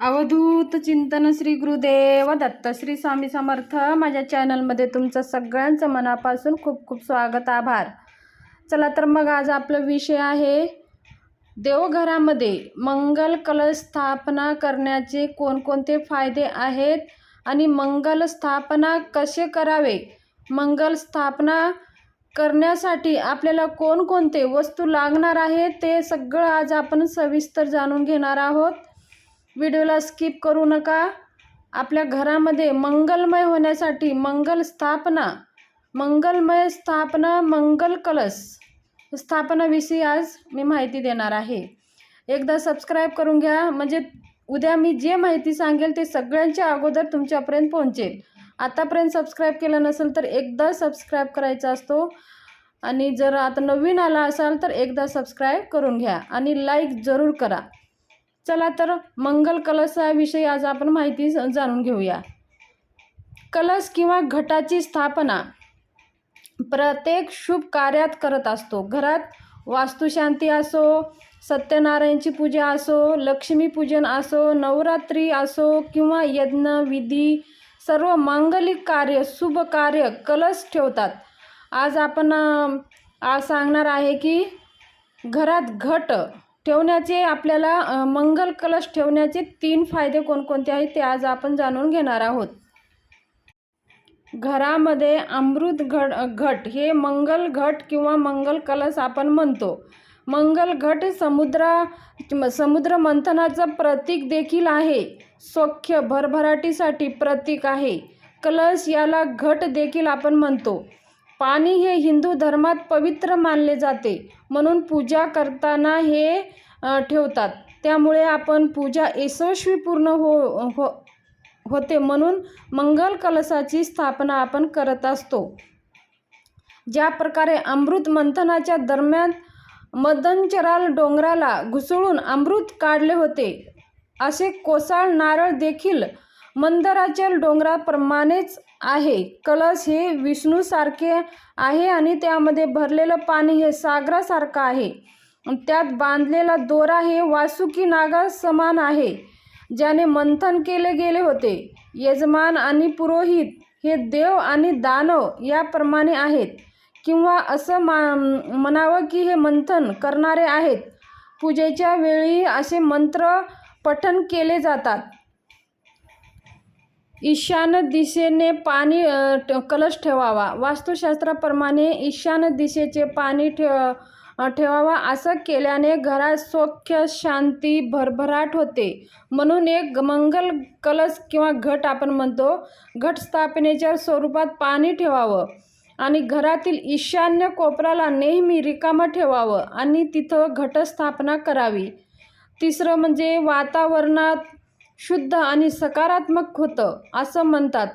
अवधूत चिंतन श्री गुरुदेव दत्त श्री स्वामी समर्थ. माझ्या चॅनलमध्ये तुमचं सगळ्यांचं मनापासून खूप खूप स्वागत आभार. चला तर मग आज आपला विषय आहे देवघरामध्ये मंगल कलश स्थापना करण्याचे कोणकोणते फायदे आहेत आणि मंगल स्थापना कसे करावे? मंगल स्थापना करण्यासाठी आपल्याला कोणकोणते वस्तू लागणार आहे ते सगळं आज आपण सविस्तर जाणून घेणार आहोत. व्हिडिओला स्किप करू नका. आपल्या घरामध्ये मंगलमय होण्यासाठी मंगल स्थापना मंगलमय स्थापना मंगल कलश स्थापनाविषयी आज मी माहिती देणार आहे. एकदा सबस्क्राईब करून घ्या. म्हणजे उद्या मी जे माहिती सांगेल ते सगळ्यांच्या अगोदर तुमच्यापर्यंत पोहोचेल. आतापर्यंत सबस्क्राईब केलं नसेल तर एकदा सबस्क्राईब करायचा असतो. आणि जर आता नवीन आला असाल तर एकदा सबस्क्राईब करून घ्या. आणि लाईक जरूर करा. चला तर मंगल कलशाविषयी आज आपण माहिती जाणून घेऊया. कलश किंवा घटाची स्थापना प्रत्येक शुभ कार्यात करत असतो. घरात वास्तुशांती असो सत्यनारायणची पूजा असो लक्ष्मीपूजन असो नवरात्री असो किंवा यज्ञ विधी सर्व मांगलिक कार्य शुभ कार्य कलश ठेवतात. आज आपण आज सांगणार आहे की घरात घट ठेवण्याचे आपल्याला मंगल कलश ठेवण्याचे तीन फायदे कोणकोणते आहेत ते आज आपण जाणून घेणार आहोत. घरामध्ये अमृत घट घट हे मंगल घट किंवा मंगल कलश आपण म्हणतो. मंगल घट समुद्रा समुद्र मंथनाचं प्रतीक देखील आहे. सौख्य भरभराटीसाठी प्रतीक आहे. कलश याला घट देखील आपण म्हणतो. पाणी हे हिंदू धर्मात पवित्र मानले जाते म्हणून पूजा करताना हे ठेवतात. त्यामुळे आपण पूजा यशस्वीपूर्ण हो हो होते म्हणून मंगल कलशाची स्थापना आपण करत असतो. ज्या प्रकारे अमृत मंथनाच्या दरम्यान मदनचराल डोंगराला घुसळून अमृत काढले होते असे कोसाळ नारळ देखील मंदराचल डोंगराप्रमाणेच आहे. कलश हे विष्णूसारखे आहे आणि त्यामध्ये भरलेलं पाणी हे सागरासारखं आहे. त्यात बांधलेला दोरा हे वासुकी नागा समान आहे ज्याने मंथन केले गेले होते. यजमान आणि पुरोहित हे देव आणि दानव याप्रमाणे आहेत. किंवा असं मा म्हणावं की हे मंथन करणारे आहेत. पूजेच्या वेळी असे मंत्र पठन केले जातात. ईशान्य दिशेने पाणी कलश ठेवावा. वास्तुशास्त्राप्रमाणे ईशान्य दिशेचे पाणी ठेव ठेवावा. असं केल्याने घरात सौख्य शांती भरभराट होते. म्हणून एक मंगल कलश किंवा घट आपण म्हणतो. घट स्थापनेच्या स्वरूपात पाणी ठेवावं आणि घरातील ईशान्य कोपराला नेहमी रिकामं ठेवावं आणि तिथं घटस्थापना करावी. तिसरं म्हणजे वातावरणात शुद्ध आणि सकारात्मक होतं असं म्हणतात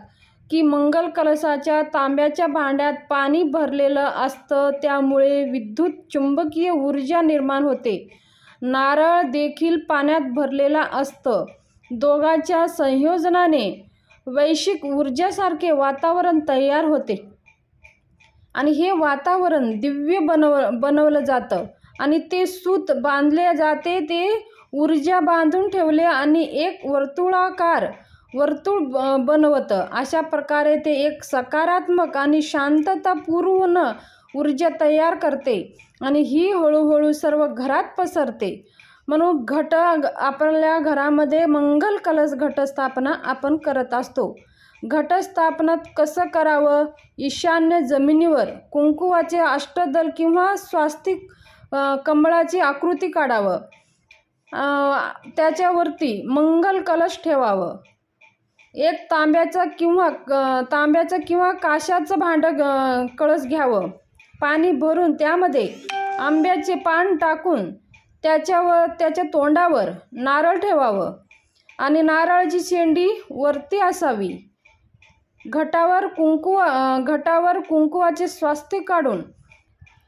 की मंगल कलशाच्या तांब्याच्या भांड्यात पाणी भरलेलं असतं त्यामुळे विद्युत चुंबकीय ऊर्जा निर्माण होते. नारळ देखील पाण्यात भरलेला असतं. दोघांच्या संयोजनाने वैश्विक ऊर्जासारखे वातावरण तयार होते. आणि हे वातावरण दिव्य बनव बनवलं जातं आणि ते सूत बांधले जाते ते ऊर्जा बांधून ठेवले आणि एक वर्तुळाकार वर्तुळ बनवतं. अशा प्रकारे ते एक सकारात्मक आणि शांततापूर्ण ऊर्जा तयार करते आणि ही हळूहळू सर्व घरात पसरते. म्हणून घट आपल्या घरामध्ये मंगल कलश घटस्थापना आपण करत असतो. घटस्थापनात कसं करावं? ईशान्य जमिनीवर कुंकुवाचे अष्टदल किंवा स्वास्तिक कमळाची आकृती काढावं. त्याच्यावरती मंगल कलश ठेवावं. एक तांब्याचं किंवा क- तांब्याचं किंवा काशाचं भांडं कळस घ्यावं. पाणी भरून त्यामध्ये आंब्याचे पान टाकून त्याच्यावर त्याच्या तोंडावर नारळ ठेवावं आणि नारळाची शेंडी वरती असावी. घटावर कुंकू घटावर कुंकुवाचे स्वास्तिक काढून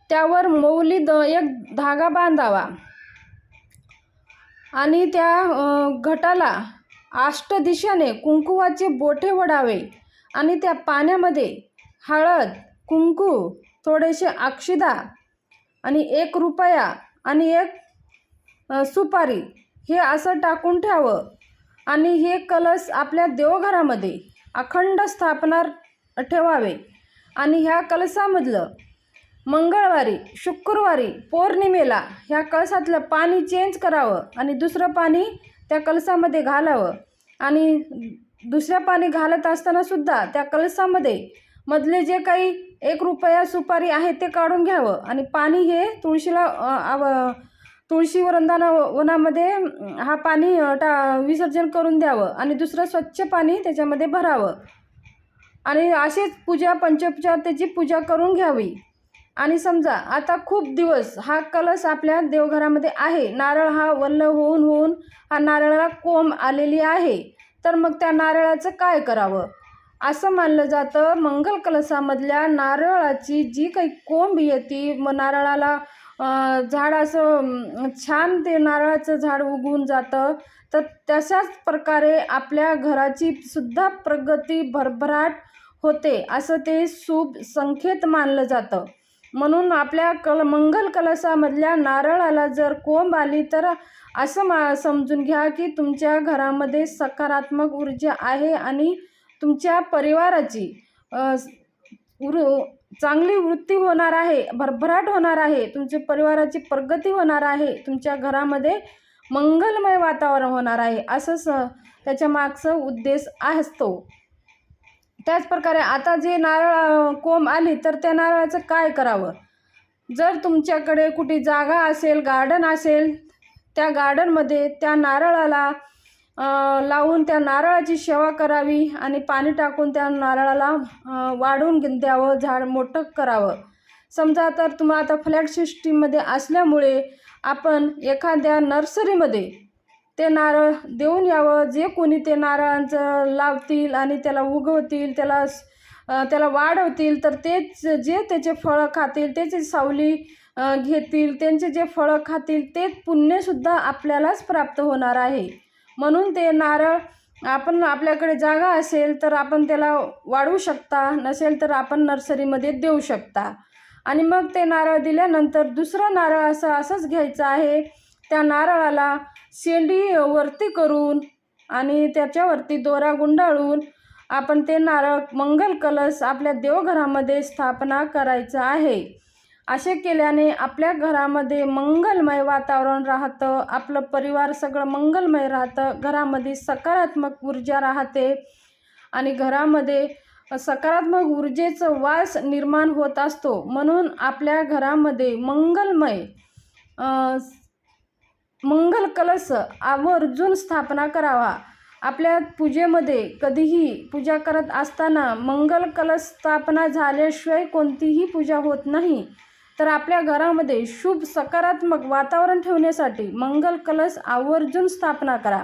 त्यावर मौली द एक धागा बांधावा. आणि त्या घटाला घटाला अष्टदिशाने कुंकुवाचे बोटे वडावे आणि त्या पाण्यामध्ये हळद कुंकू थोडेसे अक्षिदा आणि एक रुपया आणि एक सुपारी हे असं टाकून ठेवावं. आणि हे कलश आपल्या देवघरामध्ये अखंड स्थापना ठेवावे. आणि ह्या कलशामधलं मंगळवारी शुक्रवारी पौर्णिमेला ह्या कळसातलं पाणी चेंज करावं आणि दुसरं पाणी त्या कळसामध्ये घालावं. आणि दुसरं पाणी घालत असताना सुद्धा त्या कळसामध्ये मधले जे काही एक रुपया सुपारी आहे ते काढून घ्यावं. आणि पाणी हे तुळशीला आव तुळशी वृंदाना वनामध्ये हा पाणी टा विसर्जन करून द्यावं आणि दुसरं स्वच्छ पाणी त्याच्यामध्ये भरावं. आणि असेच पूजा पंचोपचार पूजा करून घ्यावी. आणि समजा आता खूप दिवस हा कलश आपल्या देवघरामध्ये आहे. नारळ हा वल्ल होऊन होऊन हा नारळाला कोंब आलेली आहे. तर मग त्या नारळाचं काय करावं? असं मानलं जातं. मंगल कलशामधल्या नारळाची जी काही कोंब येते मग नारळाला झाड असं छान ते नारळाचं झाड उगवून जातं. तर तशाच प्रकारे आपल्या घराची सुद्धा प्रगती भरभराट होते असं ते शुभ संख्येत मानलं जातं. म्हणून आपल्या कल मंगल कलशामधल्या नारळाला जर कोंब आली तर असं मा समजून घ्या की तुमच्या घरामध्ये सकारात्मक ऊर्जा आहे आणि तुमच्या परिवाराची उर चांगली वृत्ती होणार आहे भरभराट होणार आहे तुमच्या परिवाराची प्रगती होणार आहे तुमच्या घरामध्ये मंगलमय वातावरण होणार आहे असं स त्याच्या मागचं उद्देश असतो त्याचप्रकारे आता जे नारळ कोंब आली तर त्या नारळाचं काय करावं? जर तुमच्याकडे कुठे जागा असेल गार्डन असेल त्या गार्डनमध्ये त्या नारळाला लावून त्या नारळाची सेवा करावी आणि पाणी टाकून त्या नारळाला वाढून द्यावं झाड मोठं करावं. समजा तर तुम्हाला आता फ्लॅट सिस्टीममध्ये असल्यामुळे आपण एखाद्या नर्सरीमध्ये ते नारळ देऊन यावं. जे कोणी ते नारळांचं लावतील आणि त्याला उगवतील त्याला त्याला वाढवतील तर तेच जे त्याचे फळं खातील त्याची सावली घेतील त्यांचे जे फळं खातील ते पुण्यसुद्धा आपल्यालाच प्राप्त होणार आहे. म्हणून ते नारळ आपण आपल्याकडे जागा असेल तर आपण त्याला वाढवू शकता नसेल तर आपण नर्सरीमध्ये देऊ शकता. आणि मग ते नारळ दिल्यानंतर दुसरं नारळ असं असंच घ्यायचं आहे. त्या नारळाला शेंडी वरती करून आणि त्याच्यावरती दोरा गुंडाळून आपण ते नारळ मंगल कलश आपल्या देवघरामध्ये स्थापना करायचं आहे. असे केल्याने आपल्या घरामध्ये मंगलमय वातावरण राहतं आपलं परिवार सगळं मंगलमय राहतं घरामध्ये सकारात्मक ऊर्जा राहते आणि घरामध्ये सकारात्मक ऊर्जेचं वास निर्माण होत असतो. म्हणून आपल्या घरामध्ये मंगलमय मंगल कलश आवर्जून स्थापना करावा. आपल्या पूजेमध्ये कधीही पूजा करत असताना मंगल कलश स्थापना झाल्याशिवाय कोणतीही पूजा होत नाही. तर आपल्या घरामध्ये शुभ सकारात्मक वातावरण ठेवण्यासाठी मंगल कलश आवर्जून स्थापना करा.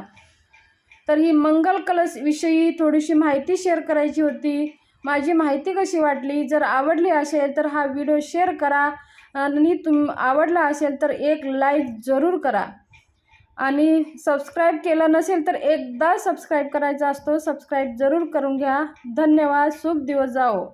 तर ही मंगल कलश विषयी थोडीशी माहिती शेअर करायची होती. माझी माहिती कशी वाटली? जर आवडली असेल तर हा व्हिडिओ शेअर करा. आणि तुम आवडला असेल तर एक लाईक जरूर करा. आणि सबस्क्राईब केलं नसेल तर एकदा सबस्क्राईब करायचा असतो. सबस्क्राईब जरूर करून घ्या. धन्यवाद. शुभ दिवस जाओ